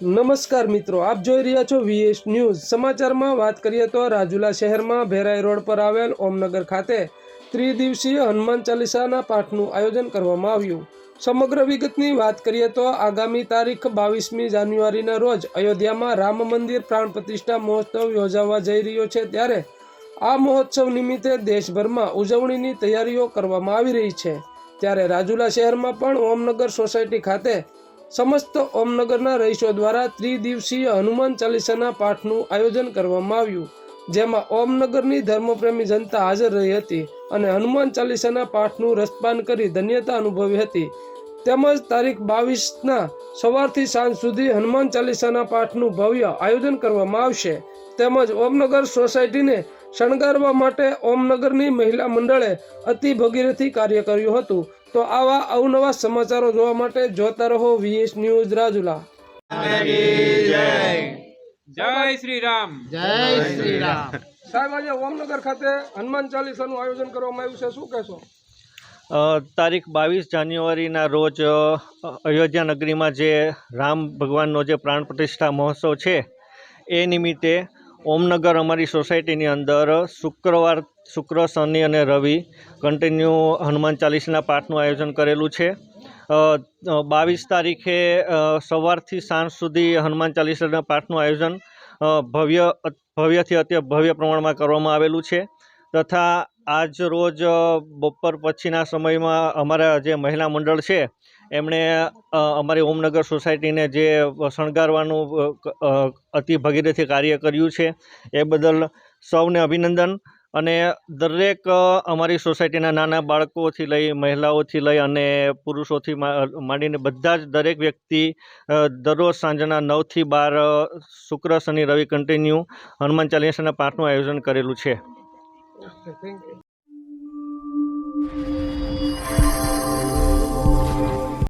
નમસ્કાર મિત્રો, આપ જોઈ રહ્યા છો વીએસ ન્યૂઝ સમાચારમાં વાત કરીએ તો રાજુલા શહેરમાં ભેરાઈ રોડ પર આવેલ ઓમનગર ખાતે ત્રિદિવસીય હનુમાન ચાલીસાના પાઠનું આયોજન કરવામાં આવ્યું. સમગ્ર વિગતની વાત કરીએ તો આગામી તારીખ બાવીસમી જાન્યુઆરીના રોજ અયોધ્યામાં રામ મંદિર પ્રાણ પ્રતિષ્ઠા મહોત્સવ યોજાવા જઈ રહ્યો છે ત્યારે આ મહોત્સવ નિમિત્તે દેશભરમાં ઉજવણીની તૈયારીઓ કરવામાં આવી રહી છે. ત્યારે રાજુલા શહેરમાં પણ ઓમનગર સોસાયટી ખાતે સમસ્ત ઓમનગરના રહીશો દ્વારા ત્રિદિવસીય હનુમાન ચાલીસાના પાઠનું આયોજન કરવામાં આવ્યું, જેમાં ઓમનગરની ધર્મપ્રેમી જનતા હાજર રહી હતી અને હનુમાન ચાલીસાના પાઠનું રસપાન કરી ધન્યતા અનુભવી હતી. તેમજ તારીખ બાવીસના સવારથી સાંજ સુધી હનુમાન ચાલીસાના પાઠનું ભવ્ય આયોજન કરવામાં આવશે. તેમજ ઓમનગર સોસાયટીને શણગારવા માટે ઓમનગરની મહિલા મંડળે અતિ ભગીરથી કાર્ય કર્યું હતું. તો આવા અવનવા સમાચારો જોવા માટે જોતા રહો વીએસ ન્યૂઝ રાજુલા. જય શ્રી રામ. જય શ્રી રામ. સાહેબ આજે ઓમનગર ખાતે હનુમાન ચાલીસાનું આયોજન કરવામાં આવ્યું છે. શું કહેશો? તારીખ બાવીસ જાન્યુઆરીના રોજ અયોધ્યા નગરીમાં જે રામ ભગવાનનો જે પ્રાણ પ્રતિષ્ઠા મહોત્સવ છે, એ નિમિત્તે ઓમનગર અમારી સોસાયટીની અંદર શુક્રવાર, શુક્ર, શનિ અને રવિ કન્ટિન્યુ હનુમાન ચાલીસના પાઠનું આયોજન કરેલું છે. બાવીસ તારીખે સવારથી સાંજ સુધી હનુમાન ચાલીસાના પાઠનું આયોજન ભવ્ય, ભવ્યથી અત્ય ભવ્ય પ્રમાણમાં કરવામાં આવેલું છે. તથા આજ રોજ બપોર પછીના સમયમાં અમારા જે મહિલા મંડળ છે, એમણે અમારી ઓમનગર સોસાયટીને જે શણગારવાનું અતિ ભગીરથી કાર્ય કર્યું છે, એ બદલ સૌને અભિનંદન. અને દરેક અમારી સોસાયટીના નાના બાળકોથી લઈ, મહિલાઓથી લઈ અને પુરુષોથી માંડીને બધા જ દરેક વ્યક્તિ દરરોજ સાંજના નવથી બાર શુક્ર, શનિ, રવિ કન્ટિન્યુ હનુમાન ચાલીસાના પાઠનું આયોજન કરેલું છે. I think.